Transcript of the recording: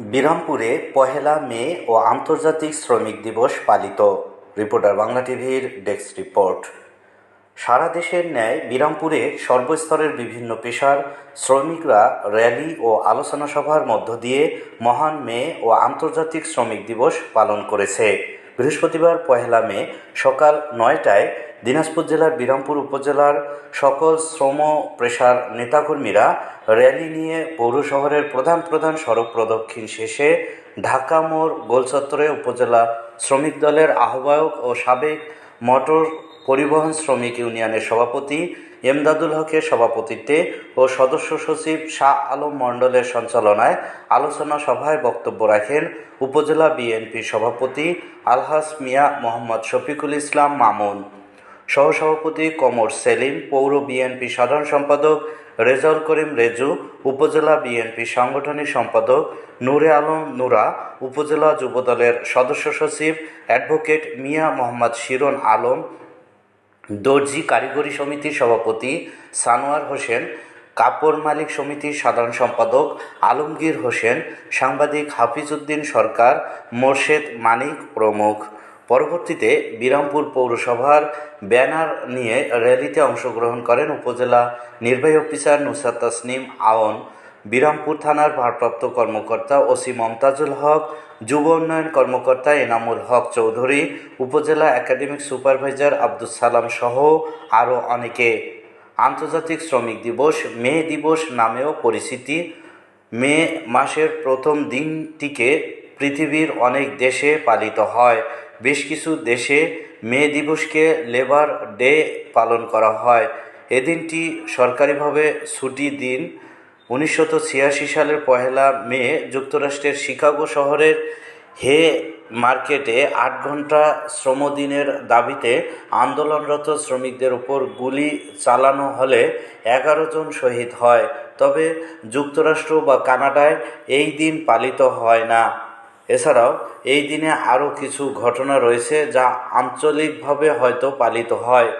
বিরামপুরে পহেলা মে ও আন্তর্জাতিক শ্রমিক দিবস পালিত। রিপোর্টার বাংলা টিভির ডেস্ক রিপোর্ট। সারা দেশের ন্যায় বিরামপুরে সর্বস্তরের বিভিন্ন পেশার শ্রমিকরা র্যালি ও আলোচনা সভার মধ্য দিয়ে মহান মে ও আন্তর্জাতিক শ্রমিক দিবস পালন করেছে। বৃহস্পতিবার, পহেলা মে, সকাল নয়টায় দিনাজপুর জেলার বিরামপুর উপজেলার সকল শ্রম পেশার নেতাকর্মীরা র্যালি নিয়ে পৌর শহরের প্রধান প্রধান সড়ক প্রদক্ষিণ শেষে ঢাকা মোড় গোলচত্বরে উপজেলা শ্রমিক দলের আহ্বায়ক ও সাবেক মোটর পরিবহন শ্রমিক ইউনিয়নের সভাপতি এমদাদুল হকের সভাপতিত্বে ও সদস্য সচিব শাহ আলম মণ্ডলের সঞ্চালনায় আলোচনা সভায় বক্তব্য রাখেন উপজেলা বিএনপির সভাপতি আলহাস মিয়া মোহাম্মদ শফিকুল ইসলাম মামুন। সহসভাপতি কমর সেলিম, পৌর বিএনপি সাধারণ সম্পাদক রেজাউল করিম রেজু, উপজেলা বিএনপি সাংগঠনিক সম্পাদক নূরে আলম নুরা, উপজেলা যুবদলের সদস্য সচিব অ্যাডভোকেট মিয়া মোহাম্মদ শিরন আলম দর্জি কারিগরি সমিতির সভাপতি সানোয়ার হোসেন, কাপড় মালিক সমিতির সাধারণ সম্পাদক আলমগীর হোসেন, সাংবাদিক হাফিজউদ্দিন সরকার, মোর্শেদ মানিক প্রমুখ। পরবর্তীতে বিরামপুর পৌরসভার ব্যানার নিয়ে র্যালিতে অংশগ্রহণ করেন উপজেলা নির্বাহী অফিসার নুসরাত তাসনিম আওন। বিরামপুর থানার ভারপ্রাপ্ত কর্মকর্তা ওসি মমতাজুল হক, যুব উন্নয়ন কর্মকর্তা এনামুল হক চৌধুরী, উপজেলা একাডেমিক সুপারভাইজার আব্দুল সালাম সহ আরও অনেকে। আন্তর্জাতিক শ্রমিক দিবস, মে দিবস নামেও পরিচিতি। মে মাসের প্রথম দিনটিকে পৃথিবীর অনেক দেশে পালিত হয়। বেশ কিছু দেশে মে দিবসকে লেবার ডে পালন করা হয়। এদিনটি সরকারিভাবে ছুটি দিন। উনিশশো ছিয়াশি সালের পহেলা মে যুক্তরাষ্ট্রের শিকাগো শহরের হে মার্কেটে আট ঘণ্টা শ্রমদিনের দাবিতে আন্দোলনরত শ্রমিকদের উপর গুলি চালানো হলে এগারো জন শহীদ হয়। তবে যুক্তরাষ্ট্র বা কানাডায় এই দিন পালিত হয় না। এছাড়াও, এই দিনে আরও কিছু ঘটনা রয়েছে যা আঞ্চলিকভাবে হয়তো পালিত হয়।